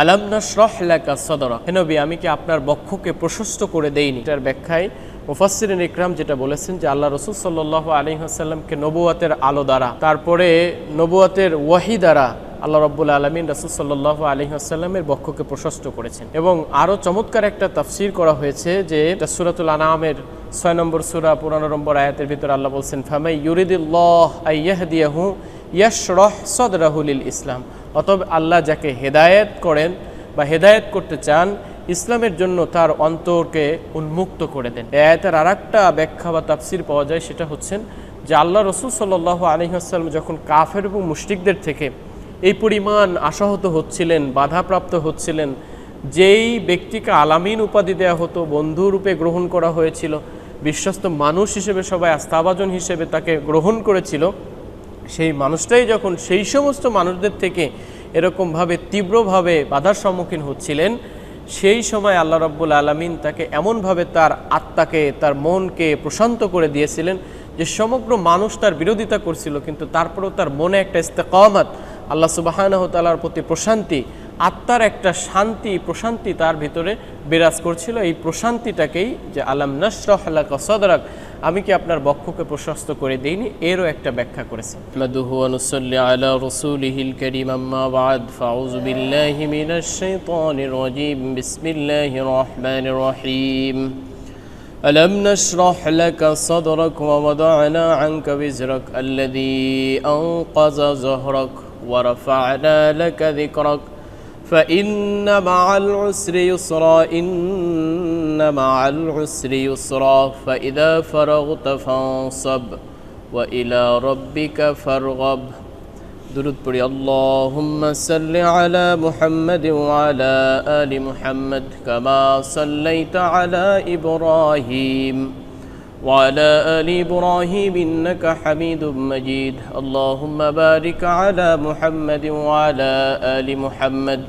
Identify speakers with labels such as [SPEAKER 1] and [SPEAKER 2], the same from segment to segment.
[SPEAKER 1] আলাম নাশরাহ লাকা সদরা। হে নবী, আমি কি আপনার বক্ষকে প্রশস্ত করে দেইনি? এটার ব্যাখ্যায় মুফাসসিরিন ইকরাম যেটা বলেছেন যে আল্লাহ রসুল সাল্লাল্লাহু আলাইহি ওয়াসাল্লামকে নবুয়াতের আলো দ্বারা, তারপরে নবুয়াতের ওয়াহি দ্বারা আল্লাহ রব্বুল আলমিন রসুল সাল্লাল্লাহু আলাইহি ওয়াসাল্লামের বক্ষকে প্রশস্ত করেছেন। এবং আরও চমৎকার একটা তাফসির করা হয়েছে যে সূরাতুল আনামের ছয় নম্বর সুরা, পনেরো নম্বর আয়াতের ভিতরে আল্লাহ বলছেন, ফামাই ইউরিদুল্লাহ আইয়াহদিয়াহু ইয়াশরহ সদরাহুলিল ইসলাম। অতএব আল্লাহ যাকে হেদায়েত করেন বা হেদায়েত করতে চান, ইসলামের জন্য তার অন্তরকে উন্মুক্ত করে দেন। এই আয়াতের আর একটা ব্যাখ্যা বা তাফসির পাওয়া যায়, সেটা হচ্ছেন যে আল্লাহ রসুল সাল্লাহ আলহিহাস্লাম যখন কাফের এবং মুশরিকদের থেকে এই পরিমাণ আশাহত হচ্ছিলেন, বাধাপ্রাপ্ত হচ্ছিলেন, যেই ব্যক্তিকে আলামিন উপাধি দেওয়া হতো বন্ধুরূপে গ্রহণ করা হয়েছিল, বিশ্বস্ত মানুষ হিসেবে সবাই আস্থাভাজন হিসেবে তাকে গ্রহণ করেছিল সেই মানুষটাই যখন সেই সমস্ত মানুষদের থেকে এরকমভাবে তীব্রভাবে বাধার সম্মুখীন হচ্ছিলেন, সেই সময় আল্লাহ রব্বুল আলমিন তাকে এমনভাবে তার আত্মাকে, তার মনকে প্রশান্ত করে দিয়েছিলেন যে সমগ্র মানুষ তার বিরোধিতা করছিল, কিন্তু তারপরেও তার মনে একটা ইস্তেকামাত, আল্লাহ সুবাহানহ তালার প্রতি প্রশান্তি, আত্মার একটা শান্তি, প্রশান্তি তার ভিতরে বিরাজ করছিল। এই প্রশান্তিটাকেই যে আলাম নশরহ আল্লাহ সদরাক আমি কি আপনার বক্ষকে প্রশস্ত করে দেইনি এরও একটা ব্যাখ্যা করেছে মাদুহু অনুসল্লি আলা রসুলিহিল করিম আম্মা বাদ ফাউযু বিল্লাহি মিনাশ শাইতানির রাজিম বিসমিল্লাহির রহমানির রহিম ألم نشرح لك صدرك ووضعنا عنك وزرك الذي أنقذ ظهرك ورفعنا لك ذكرك فإن مع العسر يسرا إن مع العسر يسرا. فإذا فرغت فانصب وإلى ربك فارغب. درود পড়ি اللهم صل على محمد وعلى آل محمد كما صليت على إبراهيم وعلى آل إبراهيم إنك حميد مجيد. اللهم بارك على محمد وعلى آل محمد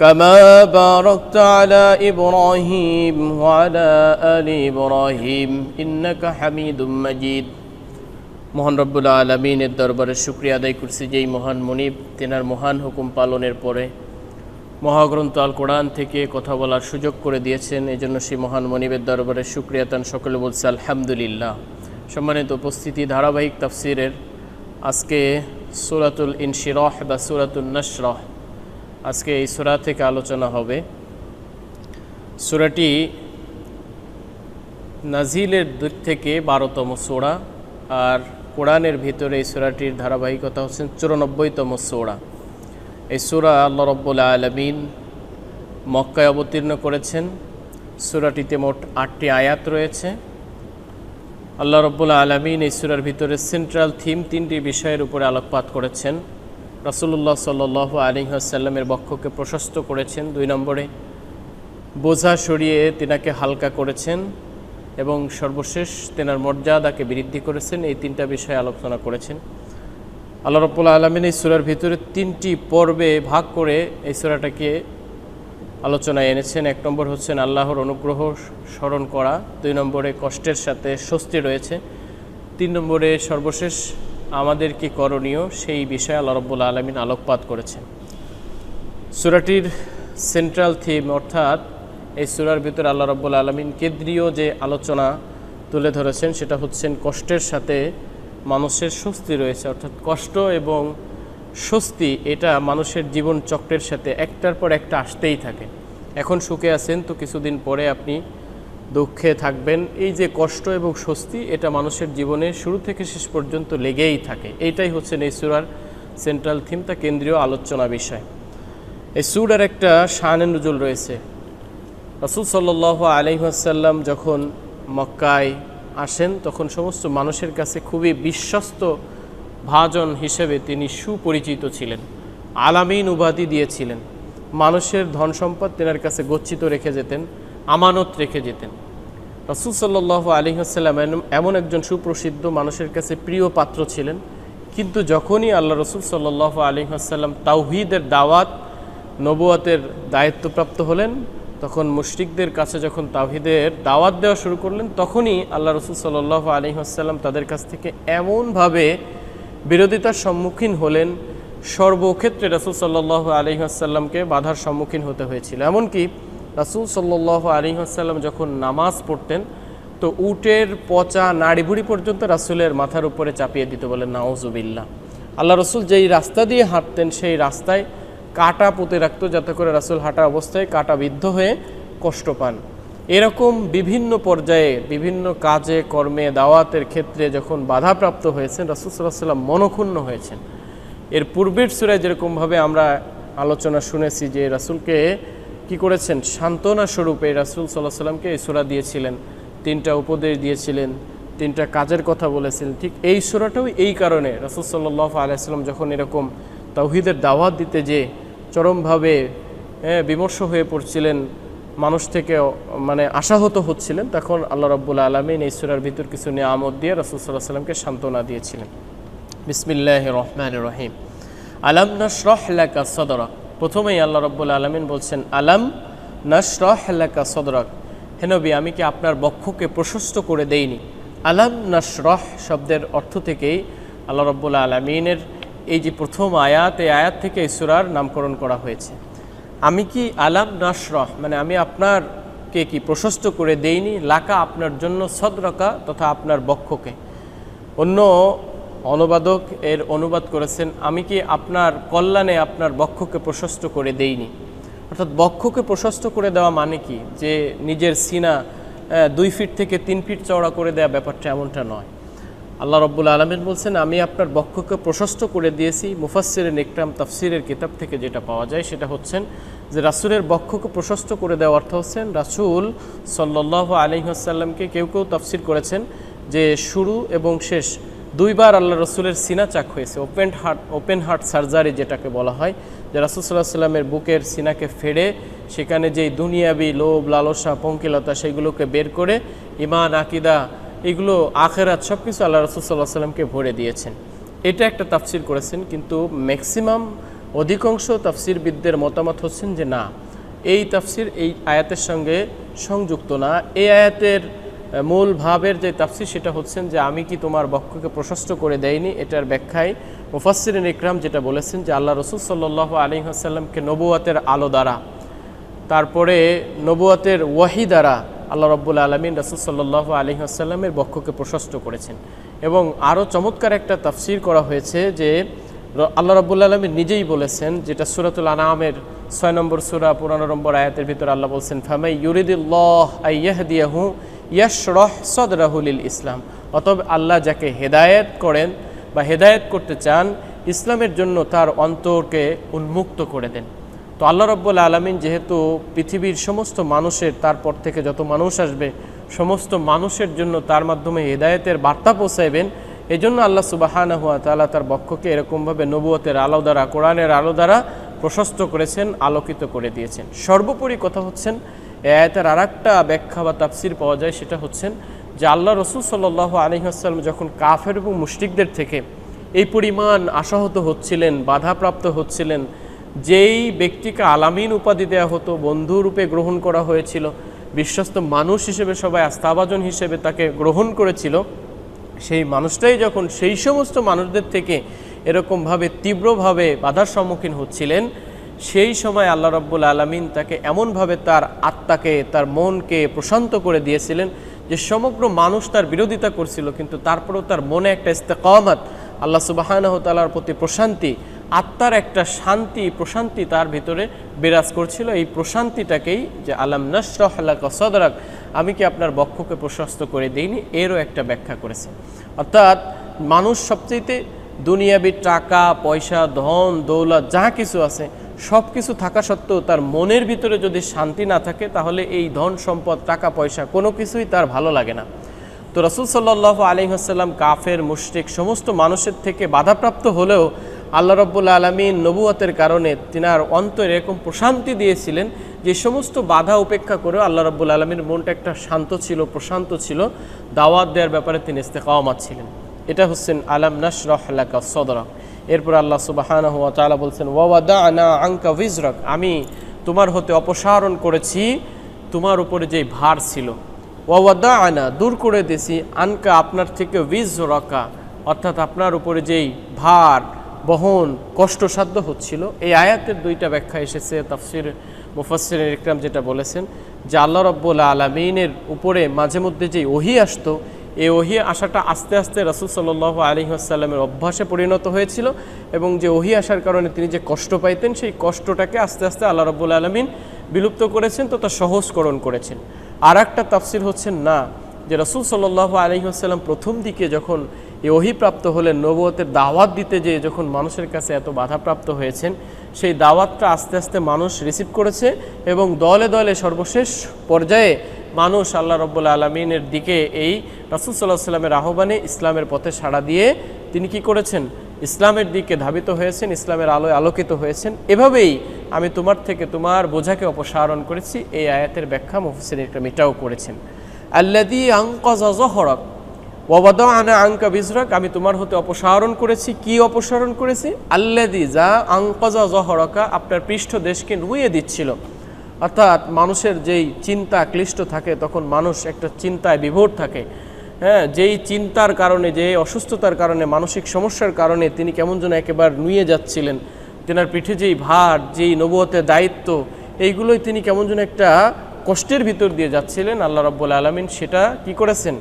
[SPEAKER 1] كما باركت على إبراهيم وعلى آل إبراهيم إنك حميد مجيد মহান রব্বুল আলমিনের দরবারে শুক্রিয়া আদায় করছি যেই মহান মনিব তেনার মহান হুকুম পালনের পরে মহাগ্রন্থ আল কোরআন থেকে কথা বলার সুযোগ করে দিয়েছেন এই জন্য সেই মহান মনিবের দরবারে শুক্রিয়া তান সকলে বলছে আলহামদুলিল্লাহ সম্মানিত উপস্থিতি ধারাবাহিক তাফসিরের আজকে সুরাতুল ইনশিরহ বা সুরাতুল নশরহ আজকে এই সুরা থেকে আলোচনা হবে। সুরাটি নাজিলের দিক থেকে বারোতম সোড়া আর কোরআনের ভিতরে এই সুরাটির ধারাবাহিকতা হচ্ছেন চুরানব্বইতম সোড়া এই সুরা আল্লাহ রব্বুল আলমিন মক্কায় অবতীর্ণ করেছেন। সুরাটিতে মোট আটটি আয়াত রয়েছে। আল্লাহ রব্বুল আলমিন এই সুরার ভিতরে সেন্ট্রাল থিম তিনটি বিষয়ের উপরে আলোকপাত করেছেন। রসুল্লাহ সাল আলিহাসাল্লামের বক্ষকে প্রশস্ত করেছেন দুই নম্বরে। বোঝা সরিয়ে তিনাকে হালকা করেছেন এবং সর্বশেষ তেনার মর্যাদাকে বৃদ্ধি করেছেন, এই তিনটা বিষয়ে আলোচনা করেছেন। আল্লাহ রব্বুল আলমিন এই সুরার ভিতরে তিনটি পর্বে ভাগ করে এই সুরাটাকে আলোচনায় এনেছেন। এক নম্বর হচ্ছেন আল্লাহর অনুগ্রহ স্মরণ করা, দুই নম্বরে কষ্টের সাথে স্বস্তি রয়েছে, তিন নম্বরে সর্বশেষ আমাদের কি করণীয়? সেই বিষয়ে আল্লাহ রব্বুল আলমিন আলোকপাত করেছেন। সুরাটির সেন্ট্রাল থিম অর্থাৎ এই সুরার ভিতরে আল্লাহ রব্বুল আলমিন কেন্দ্রীয় যে আলোচনা তুলে ধরেছেন, সেটা হচ্ছেন কষ্টের সাথে মানুষের স্বস্তি রয়েছে। অর্থাৎ কষ্ট এবং স্বস্তি, এটা মানুষের জীবন চক্রের সাথে একটার পর একটা আসতেই থাকে। এখন সুখে আছেন, তো কিছুদিন পরে আপনি দুঃখে থাকবেন। এই যে কষ্ট এবং স্বস্তি, এটা মানুষের জীবনে শুরু থেকে শেষ পর্যন্ত লেগেই থাকে। এইটাই হচ্ছে এই সুরার সেন্ট্রাল থিম তা কেন্দ্রীয় আলোচনা বিষয়। এই সুরার একটা শাহানে নজুল রয়েছে। রসুল সাল্লাহ আলহিহাসাল্লাম যখন মক্কায় আসেন, তখন সমস্ত মানুষের কাছে খুবই বিশ্বস্ত ভাজন হিসেবে তিনি সুপরিচিত ছিলেন। আলামিন উপাধি দিয়েছিলেন। মানুষের ধন সম্পদ তেনার কাছে গচ্ছিত রেখে যেতেন। আমানত রেখে যেতেন। রসুল সাল্লাহ আলহিহাসাল্লাম এমন একজন সুপ্রসিদ্ধ মানুষের কাছে প্রিয় পাত্র ছিলেন। কিন্তু যখনই আল্লাহ রসুল সাল্লাহ আলহিহাসাল্লাম তাওহিদের দাওয়াত, নবুয়াতের দায়িত্বপ্রাপ্ত হলেন, তখন মুশরিকদের কাছে যখন তাহিদের দাওয়াত দেওয়া শুরু করলেন, তখনই আল্লাহ রসুল সাল্লাহ আলী আসাল্লাম তাদের কাছ থেকে এমনভাবে বিরোধিতার সম্মুখীন হলেন। সর্বক্ষেত্রে রাসুল সাল্লাহ আলহিহাসাল্লামকে বাধার সম্মুখীন হতে হয়েছিল। এমনকি রাসুল সাল্লাহ আলহিহাসাল্লাম যখন নামাজ পড়তেন, তো উটের পচা নাড়িভুড়ি পর্যন্ত রাসুলের মাথার উপরে চাপিয়ে দিতে, বলেন নাওজুবিল্লা আল্লাহ রসুল যেই রাস্তা দিয়ে হাঁটতেন, সেই রাস্তায় কাটা পুঁতে রাখতো, যাতে করে রাসুল হাঁটা অবস্থায় কাটা বিদ্ধ হয়ে কষ্ট পান। এরকম বিভিন্ন পর্যায়ে, বিভিন্ন কাজে, কর্মে, দাওয়াতের ক্ষেত্রে যখন বাধাপ্রাপ্ত হয়েছেন, রাসুল সাল্লাহ সাল্লাম মনক্ষুণ্ণ হয়েছেন। এর পূর্বের সুরায় যেরকমভাবে আমরা আলোচনা শুনেছি যে রাসুলকে কি করেছেন? সান্ত্বনা স্বরূপে রাসুল সাল্লাহ সাল্লামকে এই সুরা দিয়েছিলেন। তিনটা উপদেশ দিয়েছিলেন তিনটা কাজের কথা বলেছিলেন ঠিক এই সুরাটাও এই কারণে রাসুল সাল্লাহ আলাইসাল্লাম যখন এরকম তাওহিদের দাওয়াত দিতে যে চরমভাবে হ্যাঁ, বিমর্ষ হয়ে পড়ছিলেন মানুষ থেকে মানে আশাহত হচ্ছিলেন তখন আল্লাহ রব্বুল আলমিন এই সুরার ভিতর কিছু নিয়ামত দিয়ে রাসুল সাল্লাহ সাল্লামকে সান্ত্বনা দিয়েছিলেন। বিসমিল্লাহ রহমান রহিম। আলাম নশরহ লাকা সদরক প্রথমেই আল্লাহ রব্বুল আলমিন বলছেন, আলাম নশরহ লাকা সদরক। হেনবি আমি কি আপনার বক্ষকে প্রশস্ত করে দেইনি? আলাম নশরহ শব্দের অর্থ থেকেই আল্লাহ রব্বুল আলমিনের এই যে প্রথম আয়াত, এই আয়াত থেকে এই সুরার নামকরণ করা হয়েছে। আমি কি আলাম নশরহ মানে আমি আপনারকে কি প্রশস্ত করে দেইনি? লাকা আপনার জন্য সদরকা তথা আপনার বক্ষকে। অন্য অনুবাদক এর অনুবাদ করেছেন, আমি কি আপনার কল্যাণে আপনার বক্ষকে প্রশস্ত করে দেইনি? অর্থাৎ বক্ষকে প্রশস্ত করে দেওয়া মানে কি? যে নিজের সিনা দুই ফিট থেকে তিন ফিট চওড়া করে দেওয়া ব্যাপারটা এমনটা নয়। আল্লাহ রব্বুল আলমিন বলছেন, আমি আপনার বক্ষকে প্রশস্ত করে দিয়েছি। মুফাসিরের নেকরাম তাফসিরের কিতাব থেকে যেটা পাওয়া যায় সেটা হচ্ছেন যে রাসুলের বক্ষকে প্রশস্ত করে দেওয়া অর্থ হচ্ছেন, রাসুল সাল্লাহ আলহিহাসাল্লামকে কেউ কেউ তাফসির করেছেন যে শুরু এবং শেষ দুইবার আল্লাহ রসুলের সিনা চাক হয়েছে। Open heart open heart surgery যেটাকে বলা হয়, যে রাসুল সাল্লাহ সাল্লামের বুকের সিনাকে ফেড়ে সেখানে যেই দুনিয়াবি লোভ, লালসা, পঙ্কিলতা সেগুলোকে বের করে ইমান আকিদা এগুলো আখেরাত সব কিছু আল্লাহ রসুল সাল্লাহ সাল্লামকে ভরে দিয়েছেন। এটা একটা তাফসির করেছেন, কিন্তু ম্যাক্সিমাম অধিকাংশ তাফসিরবিদদের মতামত হচ্ছেন যে না, এই তাফসির এই আয়াতের সঙ্গে সংযুক্ত না। এই আয়াতের মূল ভাবের যে তাফসির সেটা হচ্ছেন যে আমি কি তোমার বক্ষকে প্রশস্ত করে দেয়নি এটার ব্যাখ্যায় মুফাসসিরিন ইকরাম যেটা বলেছেন যে আল্লাহ রসুল সাল্লাহ আলী আসাল্লামকে নবুয়াতের আলো দ্বারা, তারপরে নবুয়াতের ওয়াহি দ্বারা আল্লাহ রব্বুল আলমিন রসুল সাল্লাহ আলী আসাল্লামের বক্ষকে প্রশস্ত করেছেন। এবং আরও চমৎকার একটা তাফসির করা হয়েছে যে আল্লাহ রব্বুল আলমী নিজেই বলেছেন যেটা সুরাতুল আনামের ছয় নম্বর সুরা, পুরানো নম্বর আয়াতের ভিতরে আল্লাহ বলছেন, ফামাই ইউরিদুল্লাহ আইয়াহদিয়াহু ইয়াশরহ সদরাহুলিল ইসলাম। অতএব আল্লাহ যাকে হেদায়েত করেন বা হেদায়েত করতে চান, ইসলামের জন্য তার অন্তরকে উন্মুক্ত করে দেন। তো আল্লাহ রব্বুল আলমিন যেহেতু পৃথিবীর সমস্ত মানুষের, তারপর থেকে যত মানুষ আসবে, সমস্ত মানুষের জন্য তার মাধ্যমে হেদায়েতের বার্তা পৌঁছাইবেন এই জন্য আল্লাহ সুবাহানা হুয়া তালা তার বক্ষকে এরকমভাবে নবুয়তের আলো দ্বারা, কোরআনের আলো দ্বারা প্রশস্ত করেছেন, আলোকিত করে দিয়েছেন। সর্বোপরি কথা হচ্ছেন এ আয়াতের আর একটা ব্যাখ্যা বা তাফসির পাওয়া যায়, সেটা হচ্ছেন যে আল্লাহ রসুল সাল্লাহ আলহিহাস্লাম যখন কাফের এবং মুশরিকদের থেকে এই পরিমাণ আশাহত হচ্ছিলেন, বাধাপ্রাপ্ত হচ্ছিলেন, যেই ব্যক্তিকে আলামিন উপাধি দেওয়া হতো বন্ধুরূপে গ্রহণ করা হয়েছিল, বিশ্বস্ত মানুষ হিসেবে সবাই আস্থাভাজন হিসেবে তাকে গ্রহণ করেছিল, সেই মানুষটাই যখন সেই সমস্ত মানুষদের থেকে এরকমভাবে তীব্রভাবে বাধার সম্মুখীন হচ্ছিলেন সেই সময় আল্লাহ রব্বুল আলমিন তাকে এমনভাবে তার আত্মাকে, তার মনকে প্রশান্ত করে দিয়েছিলেন যে সমগ্র মানুষ তার বিরোধিতা করছিল, কিন্তু তারপরেও তার মনে একটা ইস্তেকামাত, আল্লাহ সুবাহানহ তালার প্রতি প্রশান্তি, আত্মার একটা শান্তি, প্রশান্তি তার ভিতরে বিরাজ করছিল। এই প্রশান্তিটাকেই যে আলাম নশরহ লাকা সদরাক, আমি কি আপনার বক্ষকে প্রশস্ত করে দিইনি? এরও একটা ব্যাখ্যা করেছে। অর্থাৎ মানুষ সবচেয়েতে দুনিয়াবি টাকা, পয়সা, ধন, দৌলত যা কিছু আছে সব কিছু থাকা সত্ত্বেও তার মনের ভিতরে যদি শান্তি না থাকে, তাহলে এই ধন সম্পদ, টাকা, পয়সা কোনো কিছুই তার ভালো লাগে না। তো রসুল সাল্লাহ আলিহাসাল্লাম কাফের, মুশরিক সমস্ত মানুষের থেকে বাধাপ্রাপ্ত হলেও আল্লাহ রব্বুল আলমিন নবুয়তের কারণে তিনার অন্তরে এরকম প্রশান্তি দিয়েছিলেন যে সমস্ত বাধা উপেক্ষা করেও আল্লাহ রব্বুল আলমীর মনটা একটা শান্ত ছিল, প্রশান্ত ছিল। দাওয়াত দেওয়ার ব্যাপারে তিনি ইস্তেকামাত ছিলেন। এটা হচ্ছেন আলাম নাশরহ লাকা সদরক। এরপর আল্লাহ সুবাহানা হুয়া তাআলা বলছেন ওয়াদা আনা আঙ্কা উইজরক। আমি তোমার হতে অপসারণ করেছি, তোমার উপরে যে ভার ছিল। ওয়াদা আনা দূর করে দিয়েছি আনকা আপনার থেকে উইজ রকা অর্থাৎ আপনার উপরে যেই ভার, বহন, কষ্টসাধ্য হচ্ছিল। এই আয়াতের দুইটা ব্যাখ্যা এসেছে, তাফসির মুফাসির ইকরাম যেটা বলেছেন যে আল্লাহ রব্বুল আলমিনের উপরে মাঝে মধ্যে যেই ওহি আসতো এই ওহি আসাটা আস্তে আস্তে রসুল সাল্লাহ আলী অভ্যাসে পরিণত হয়েছিল এবং যে ওহি আসার কারণে তিনি যে কষ্ট পাইতেন, সেই কষ্টটাকে আস্তে আস্তে আল্লাহ রব্বুল আলমিন বিলুপ্ত করেছেন তথা সহজকরণ করেছেন। আর একটা তাফসির হচ্ছেন না, যে রসুল সাল্লাহ আলী আসাল্লাম প্রথম দিকে যখন এই অহিপ্রাপ্ত হলেন নবতের দাওয়াত দিতে যে যখন মানুষের কাছে এত বাধাপ্রাপ্ত হয়েছেন, সেই দাওয়াতটা আস্তে আস্তে মানুষ রিসিভ করেছে এবং দলে দলে সর্বশেষ পর্যায়ে মানুষ আল্লাহ রব্বুল্লা আলমিনের দিকে এই রাসুল সাল্লাহ সাল্লামের আহ্বানে ইসলামের পথে সাড়া দিয়ে তিনি কি করেছেন? ইসলামের দিকে ধাবিত হয়েছেন, ইসলামের আলোয় আলোকিত হয়েছেন। এভাবেই আমি তোমার থেকে তোমার বোঝাকে অপসারণ করেছি। এই আয়াতের ব্যাখ্যা মুফসিন ইকরাম এটাও করেছেন। আল্লাদি আঙ্কজ জহরক ওবাদ আনা আঙ্কা বিজরক, আমি তোমার হতে অপসারণ করেছি। কি অপসারণ করেছি? আল্লাদি যা আঙ্কজা জহরকা আপনার পৃষ্ঠ দেশকে নুয়ে দিচ্ছিল। অর্থাৎ মানুষের যেই চিন্তা ক্লিষ্ট থাকে, তখন মানুষ একটা চিন্তায় বিভোর থাকে। হ্যাঁ যেই চিন্তার কারণে যে অসুস্থতার কারণে, মানসিক সমস্যার কারণে তিনি কেমন যেন একেবারে নুয়ে যাচ্ছিলেন। তেনার পিঠে যেই ভার, যেই নবতের দায়িত্ব, এইগুলোই তিনি কেমন যেন একটা কষ্টের ভিতর দিয়ে যাচ্ছিলেন। আল্লাহ রব্বুল আলমিন সেটা কি করেছেন?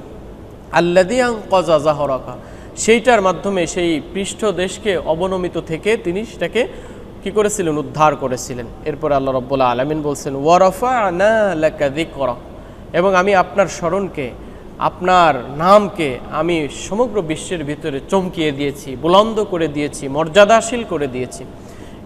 [SPEAKER 1] আল্লাদিয়াং কজা জাহরকা সেইটার মাধ্যমে সেই পৃষ্ঠ দেশকে অবনমিত থেকে তিনি সেটাকে কি করেছিলেন? উদ্ধার করেছিলেন। এরপর আল্লাহ রব্বুল্লাহ আলমিন বলছেন ওয়ারফা এবং আমি আপনার স্মরণকে, আপনার নামকে আমি সমগ্র বিশ্বের ভিতরে চমকিয়ে দিয়েছি, বুলন্দ করে দিয়েছি, মর্যাদাশীল করে দিয়েছি।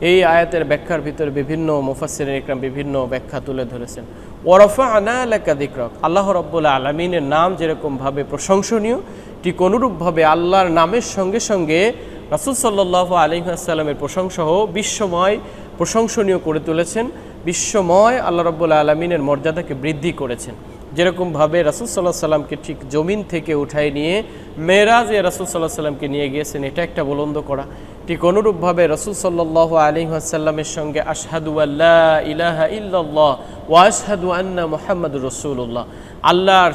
[SPEAKER 1] এই আয়াতের ব্যাখ্যার ভিতরে বিভিন্ন মুফাসির ইকরাম বিভিন্ন ব্যাখ্যা তুলে ধরেছেন। ওরফা আনা এলাকা দিকরক আল্লাহ রব্বুল্লাহ আলমিনের নাম যেরকমভাবে প্রশংসনীয় ঠিক অনুরূপভাবে আল্লাহর নামের সঙ্গে সঙ্গে রাসুল সাল্লাহ আলিহাসাল্লামের প্রশংসাহ বিশ্বময় প্রশংসনীয় করে তুলেছেন, বিশ্বময় আল্লাহ রব্বুল্লাহ আলমিনের মর্যাদাকে বৃদ্ধি করেছেন। যেরকমভাবে রাসুল সাল্লাহ সাল্লামকে ঠিক জমিন থেকে উঠায় নিয়ে মেয়েরাজ এ রাসুল সাল্লাহ সাল্লামকে নিয়ে গিয়েছেন, এটা একটা বলন্দ করা। ঠিক অনুরূপভাবে রসুল সাল্লাহ আলী আসাল্লামের সঙ্গে আশহাদু আল্লাহ ইলাহা ইল্লাল্লাহ ও আশহাদু আন্না মোহাম্মদ রসুল্লাহ আল্লাহর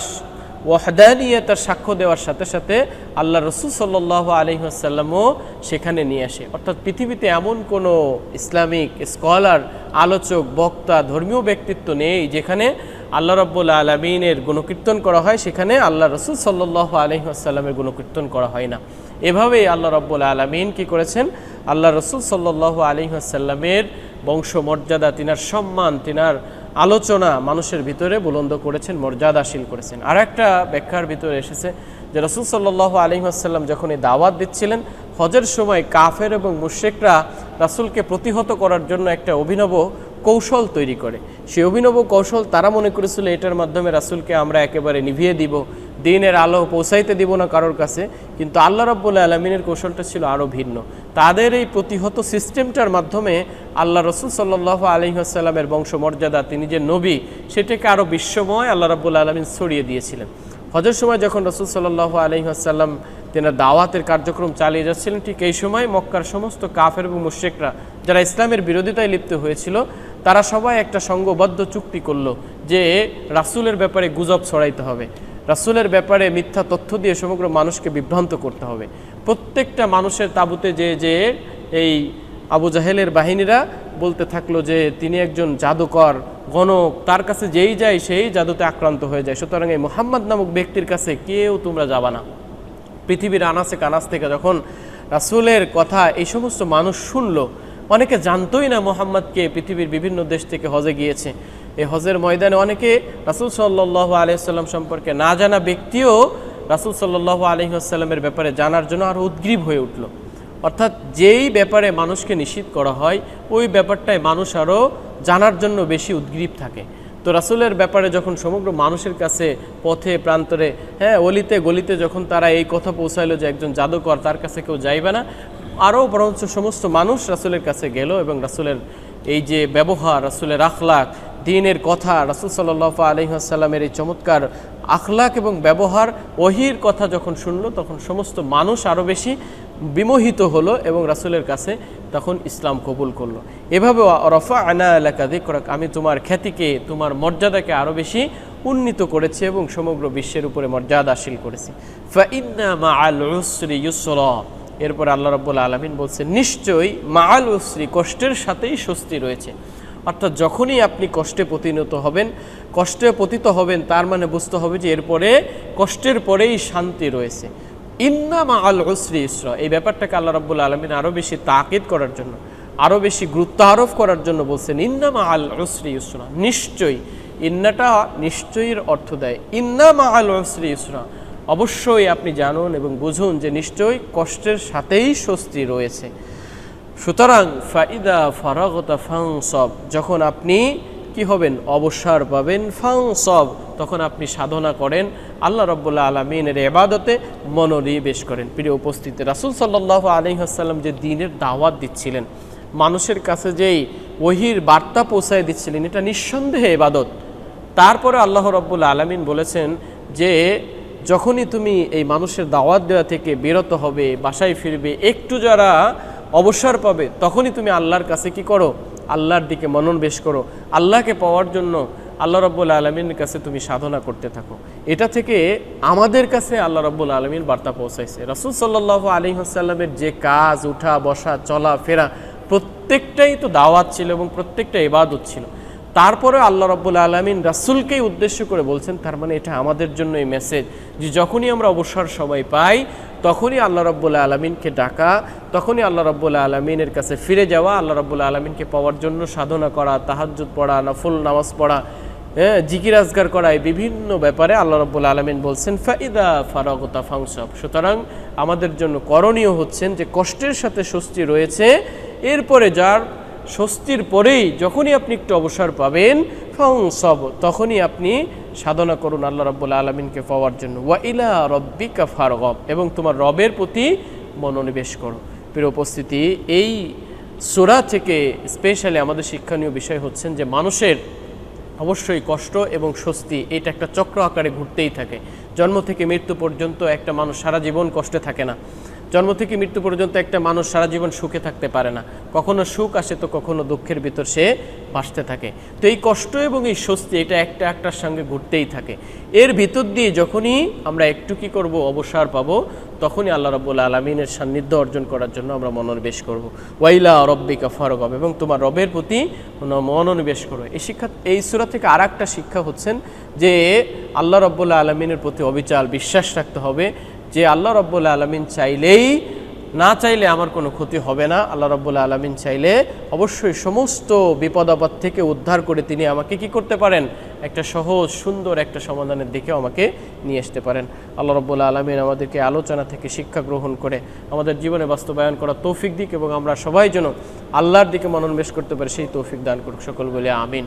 [SPEAKER 1] ওয়াহদানিয়তার সাক্ষ্য দেওয়ার সাথে সাথে আল্লাহ রসুল সাল্লাহ আলী আসাল্লামও সেখানে নিয়ে আসে। অর্থাৎ পৃথিবীতে এমন কোনো ইসলামিক স্কলার, আলোচক, বক্তা, ধর্মীয় ব্যক্তিত্ব নেই যেখানে আল্লাহ রব্বুল আলমিনের গুণকীর্তন করা হয়, সেখানে আল্লাহ রসুল সাল্লাহ আলহিহাসাল্লামের গুণকীর্তন করা হয় না। এভাবেই আল্লাহ রব্বুল আলমিন কি করেছেন? আল্লাহ রসুল সাল্লাহ আলহিহাসাল্লামের বংশমর্যাদা, তিনার সম্মান, তিনার আলোচনা মানুষের ভিতরে বুলন্দ করেছেন মর্যাদাশীল করেছেন। আর একটা ব্যাখ্যার ভিতরে এসেছে যে রসুল সাল্লাহ আলিমাসাল্লাম যখন এই দাওয়াত দিচ্ছিলেন, হজের সময় কাফের এবং মুশ্রেকরা রাসুলকে প্রতিহত করার জন্য একটা অভিনব কৌশল তৈরি করে। সেই অভিনব কৌশল তারা মনে করেছিল এটার মাধ্যমে রাসুলকে আমরা একেবারে নিভিয়ে দিব, দিনের আলো পৌঁছাইতে দিব না কারোর কাছে। কিন্তু আল্লাহ রব্বুল্লাহ আলমিনের কৌশলটা ছিল আরও ভিন্ন। তাদের এই প্রতিহত সিস্টেমটার মাধ্যমে আল্লাহ রসুল সাল্লাহ আলহিহাসাল্লামের বংশমর্যাদা, তিনি যে নবী, সেটাকে আরও বিশ্বময় আল্লাহ রব্বুল্লা আলমিন ছড়িয়ে দিয়েছিলেন। হজের সময় যখন রসুল সাল্লাহ আলহিহাসাল্লাম তেনার দাওয়াতের কার্যক্রম চালিয়ে যাচ্ছিলেন, ঠিক এই সময় মক্কার সমস্ত কাফের এবং মুশ্রেকরা, যারা ইসলামের বিরোধিতায় লিপ্ত হয়েছিল তারা সবাই একটা সঙ্গবদ্ধ চুক্তি করল যে রাসুলের ব্যাপারে গুজব ছড়াইতে হবে। রাসুলের ব্যাপারে মিথ্যা তথ্য দিয়ে সমগ্র মানুষকে বিভ্রান্ত করতে হবে। প্রত্যেকটা মানুষের তাবুতে যে যে এই আবু জাহেলের বাহিনীরা বলতে থাকল যে, তিনি একজন জাদুকর, গণক, তার কাছে যেই যায় সেই জাদুতে আক্রান্ত হয়ে যায়। সুতরাং এই মোহাম্মদ নামক ব্যক্তির কাছে কেউ তোমরা যাবা না। পৃথিবীর আনাসে কানাস থেকে যখন রাসুলের কথা এই সমস্ত মানুষ শুনলো অনেকে জানতোই না মোহাম্মদকে পৃথিবীর বিভিন্ন দেশ থেকে হজে গিয়েছে। এই হজের ময়দানে অনেকে রাসুল সাল্লাহ আলহিহাল্লাম সম্পর্কে না জানা ব্যক্তিও রাসুল সাল্লাহ আলহিহাস্লামের ব্যাপারে জানার জন্য আরও উদ্গ্রীব হয়ে উঠল। অর্থাৎ যেই ব্যাপারে মানুষকে নিষিদ্ধ করা হয়, ওই ব্যাপারটায় মানুষ আরও জানার জন্য বেশি উদ্গ্রীব থাকে। তো রাসুলের ব্যাপারে যখন সমগ্র মানুষের কাছে পথে, প্রান্তরে হ্যাঁ অলিতে, গলিতে যখন তারা এই কথা পৌঁছাইলো যে একজন জাদুকর, তার কাছে কেউ যাইবে না আরও বরঞ্চ সমস্ত মানুষ রাসুলের কাছে গেল এবং রাসুলের এই যে ব্যবহার, রাসুলের আখলাক, দিনের কথা, রাসুল সাল্লাহ আলহিহাসাল্লামের এই চমৎকার আখলাক এবং ব্যবহার, ওহির কথা যখন শুনলো, তখন সমস্ত মানুষ আরও বেশি বিমোহিত হলো এবং রাসুলের কাছে তখন ইসলাম কবুল করল। এভাবে রফা আনা এলাকা দেখরাক আমি তোমার খ্যাতিকে, তোমার মর্যাদাকে আরও বেশি উন্নীত করেছি এবং সমগ্র বিশ্বের উপরে মর্যাদাশীল করেছি। ফা ইন্না মা আল ইউসরা। এরপর আল্লাহ রব্বুল আলমিন বলছেন, নিশ্চয়ই মাল উসরি, কষ্টের সাথেই স্বস্তি রয়েছে। অর্থাৎ যখনই আপনি কষ্টে পতিনত হবেন, কষ্টে পতিত হবেন, তার মানে বুঝতে হবে যে এরপরে কষ্টের পরেই শান্তি রয়েছে। ইন্না মা আল উসরি ইসরা, এই ব্যাপারটাকে আল্লাহ রব্বুল আলমিন আরও বেশি তাকিদ করার জন্য আরও বেশি গুরুত্ব আরোপ করার জন্য বলছেন, ইন্না মা আল উসরি ইসরা, নিশ্চয়ই। ইন্নাটা নিশ্চয়ই অর্থ দেয়। ইন্না মা আল উসরি ইসরা অবশ্যই আপনি জানুন এবং বুঝুন যে নিশ্চয়ই কষ্টের সাথেই স্বস্তি রয়েছে। সুতরাং ফাইদা ফারাগতা ফাং সব যখন আপনি কি হবেন? অবসর পাবেন। ফাং সব তখন আপনি সাধনা করেন। আল্লাহ রব্বুল্লাহ আলমিনের এবাদতে মনোনিবেশ করেন। প্রিয় উপস্থিতি, রাসুল সাল্লাহ আলহিহাসাল্লাম যে দিনের দাওয়াত দিচ্ছিলেন, মানুষের কাছে যেই ওহির বার্তা পৌঁছায় দিচ্ছিলেন, এটা নিঃসন্দেহে এবাদত তারপরে আল্লাহ রব্বুল আলমিন বলেছেন যে যখনই তুমি এই মানুষের দাওয়াত দেওয়া থেকে বিরত হবে, বাসায় ফিরবে, একটু যারা অবসর পাবে, তখনই তুমি আল্লাহর কাছে কি করো? আল্লাহর দিকে মনোনিবেশ করো। আল্লাহকে পাওয়ার জন্য আল্লাহ রব্বুল আলমীর কাছে তুমি সাধনা করতে থাকো। এটা থেকে আমাদের কাছে আল্লাহ রব্বুল আলমীর বার্তা পৌঁছাইছে। রাসুল সাল্লাহ আলী হাসাল্লামের যে কাজ, উঠা, বসা, চলা, ফেরা, প্রত্যেকটাই তো দাওয়াত ছিল এবং প্রত্যেকটা ইবাদত ছিল। তারপরে আল্লাহ রব্বুল আলমিন রাসুলকেই উদ্দেশ্য করে বলছেন, তার মানে এটা আমাদের জন্য এই মেসেজ যে যখনই আমরা অবসর সময় পাই, তখনই আল্লাহ রব্বুল আলমিনকে ডাকা, তখনই আল্লাহ রব্বুল আলমিনের কাছে ফিরে যাওয়া, আল্লাহ রব্বুল আলমিনকে পাওয়ার জন্য সাধনা করা, তাহাজ্জুদ পড়া, নফল নামাজ পড়া হ্যাঁ জিকির আজগার করায় বিভিন্ন ব্যাপারে আল্লাহ রব্বুল আলমিন বলছেন, ফাইদা ফারাগতা ফাংসব সুতরাং আমাদের জন্য করণীয় হচ্ছেন যে কষ্টের সাথে স্বস্তি রয়েছে, এরপরে যার স্বস্তির পরেই যখনই আপনি একটু অবসর পাবেন ফং সব, তখনই আপনি সাধনা করুন আল্লাহ রব্বুল আলমিনকে পাওয়ার জন্য। ওয়া ইলা রব্বিকা ফারগব, এবং তোমার রবের প্রতি মনোনিবেশ করো। প্রিয় উপস্থিতি, এই সোরা থেকে স্পেশালি আমাদের শিক্ষণীয় বিষয় হচ্ছেন যে মানুষের অবশ্যই কষ্ট এবং স্বস্তি, এটা একটা চক্র আকারে ঘুরতেই থাকে। জন্ম থেকে মৃত্যু পর্যন্ত একটা মানুষ সারা জীবন কষ্টে থাকে না। জন্ম থেকে মৃত্যু পর্যন্ত একটা মানুষ সারা জীবন সুখে থাকতে পারে না। কখনো সুখ আসে তো কখনো দুঃখের ভিতর সে বাঁচতে থাকে। তো এই কষ্ট এবং এই স্বস্তি, এটা একটা একটার সঙ্গে ঘুরতেই থাকে। এর ভিতর দিয়ে যখনই আমরা একটু কি করব, অবসর পাব, তখনই আল্লাহ রব্বুল আলমিনের সান্নিধ্য অর্জন করার জন্য আমরা মনোনিবেশ করব। ওয়াইলা রব্বিকা ফরগব এবং তোমার রবের প্রতি মনোনিবেশ করো। এই শিক্ষা, এই সুরা থেকে আর শিক্ষা হচ্ছেন যে আল্লাহ রব্বুল্লা আলমিনের প্রতি অবিচাল বিশ্বাস রাখতে হবে। যে আল্লাহ রব্বুল আলমিন চাইলেই, না চাইলে আমার কোনো ক্ষতি হবে না। আল্লাহ রব্বুল আলমিন চাইলে অবশ্যই সমস্ত বিপদ আপদ থেকে উদ্ধার করে তিনি আমাকে কি করতে পারেন? একটা সহজ, সুন্দর একটা সমাধানের দিকে আমাকে নিয়ে আসতে পারেন। আল্লাহ রব্বুল আলমিন আমাদেরকে আলোচনা থেকে শিক্ষা গ্রহণ করে আমাদের জীবনে বাস্তবায়ন করা তৌফিক দিক এবং আমরা সবাই যেন আল্লাহর দিকে মনোনিবেশ করতে পারি, সেই তৌফিক দান করুক সকল বলে, আমিন।